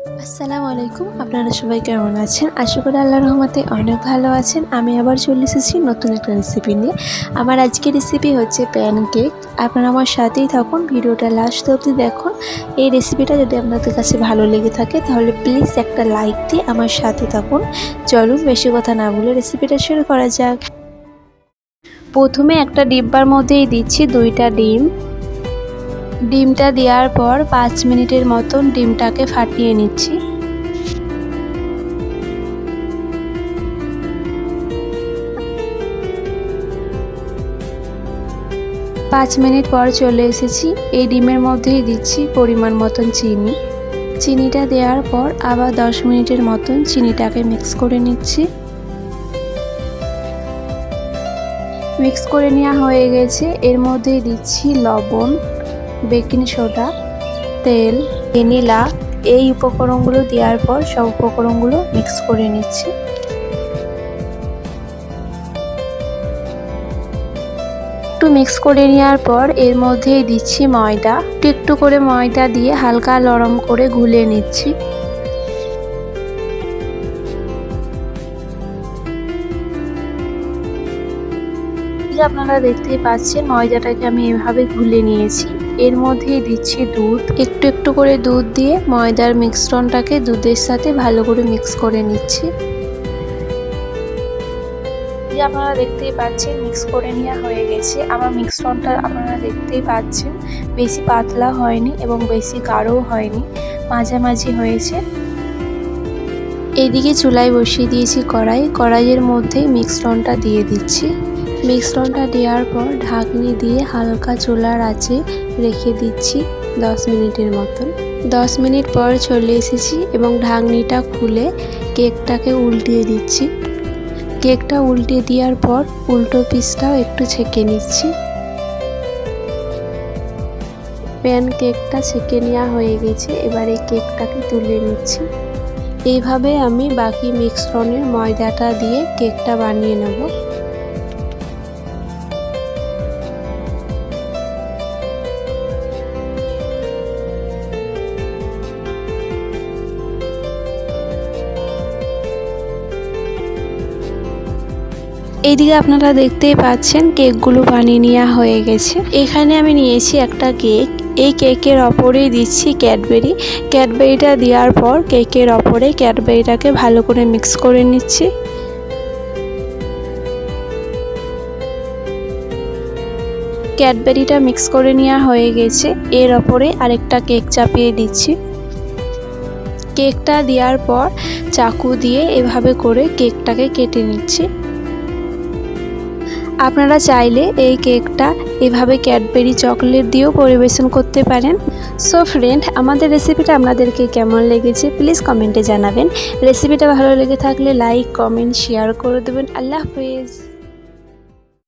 আসসালামু আলাইকুম, আপনারা সবাই কেমন আছেন? আশা করি আল্লাহর রহমতে অনেক ভালো আছেন। আমি আবার চলে এসেছি নতুন একটা রেসিপি নিয়ে। আমার আজকের রেসিপি হচ্ছে প্যান কেক আপনারা আমার সাথেই থাকুন, ভিডিওটা লাস্ট অবধি দেখুন। এই রেসিপিটা যদি আপনাদের কাছে ভালো লেগে থাকে, তাহলে প্লিজ একটা লাইক দিয়ে আমার সাথে থাকুন। চলুন, বেশি কথা না বলে রেসিপিটা শুরু করা যাক। প্রথমে একটা ডিব্বার মধ্যেই দিচ্ছি দুইটা ডিম। ডিমটা দেওয়ার পর পাঁচ মিনিটের মতন ডিমটাকে ফাটিয়ে নিচ্ছি। পাঁচ মিনিট পর চলে এসেছি। এই ডিমের মধ্যেই দিচ্ছি পরিমাণ মতন চিনি। চিনিটা দেওয়ার পর আবার দশ মিনিটের মতন চিনিটাকে মিক্স করে নিচ্ছি। মিক্স করে নেওয়া হয়ে গেছে। এর মধ্যেই দিচ্ছি লবণ। বেকিং সোডা, তেল, ভ্যানিলা, এই উপকরণগুলো দেওয়ার পর সব উপকরণগুলো মিক্স করে নিচ্ছি। একটু মিক্স করে নেওয়ার পর এর মধ্যেই দিচ্ছি ময়দা। একটু একটু করে ময়দা দিয়ে হালকা নরম করে গুলে নিচ্ছি। আপনারা দেখতেই পাচ্ছেন, ময়দাটাকে আমি এভাবে গুলে নিয়েছি। এর মধ্যেই দিচ্ছি দুধ। একটু একটু করে দুধ দিয়ে ময়দার মিশ্রণটাকে দুধের সাথে ভালো করে মিক্স করে নিচ্ছি। আপনারা দেখতেই পাচ্ছেন, মিক্স করে নেওয়া হয়ে গেছে। আমার মিশ্রণটা আপনারা দেখতেই পাচ্ছেন, বেশি পাতলা হয়নি এবং বেশি গাঢ়ও হয়নি, মাঝামাঝি হয়েছে। এইদিকে চুলায় বসিয়ে দিয়েছি কড়াই। কড়াইয়ের মধ্যেই মিশ্রণটা দিয়ে দিচ্ছি। মিশ্রণটা দেওয়ার পর ঢাকনি দিয়ে হালকা চুলার আঁচে রেখে দিচ্ছি দশ মিনিটের মতন। দশ মিনিট পর চলে এসেছি এবং ঢাকনিটা খুলে কেকটাকে উল্টিয়ে দিচ্ছি। কেকটা উল্টে দেওয়ার পর উল্টো পিসটাও একটু ছেঁকে নিচ্ছি। প্যান কেকটা ছেঁকে নেওয়া হয়ে গেছে, এবারে কেকটাকে তুলে নিচ্ছি। এইভাবে আমি বাকি মিশ্রণের ময়দাটা দিয়ে কেকটা বানিয়ে নেব। এইদিকে আপনারা দেখতেই পাচ্ছেন কেকগুলো বানিয়ে নেওয়া হয়ে গেছে। এখানে আমি নিয়েছি একটা কেক। এই কেকের ওপরেই দিচ্ছি ক্যাডবেরি। ক্যাডবেরিটা দেওয়ার পর কেকের ওপরে ক্যাডবেরিটাকে ভালো করে মিক্স করে নিচ্ছি। ক্যাডবেরিটা মিক্স করে নেওয়া হয়ে গেছে। এর ওপরে আরেকটা কেক চাপিয়ে দিচ্ছি। কেকটা দেওয়ার পর চাকু দিয়ে এভাবে করে কেকটাকে কেটে নিচ্ছি। আপনারা চাইলে এই কেকটা এভাবে ক্যাডবেরি চকলেট দিয়েও পরিবেশন করতে পারেন। সো ফ্রেন্ড আমাদের রেসিপিটা আপনাদেরকে কেমন লেগেছে প্লিজ কমেন্টে জানাবেন। রেসিপিটা ভালো লেগে থাকলে লাইক কমেন্ট শেয়ার করে দেবেন। আল্লাহ হাফেজ।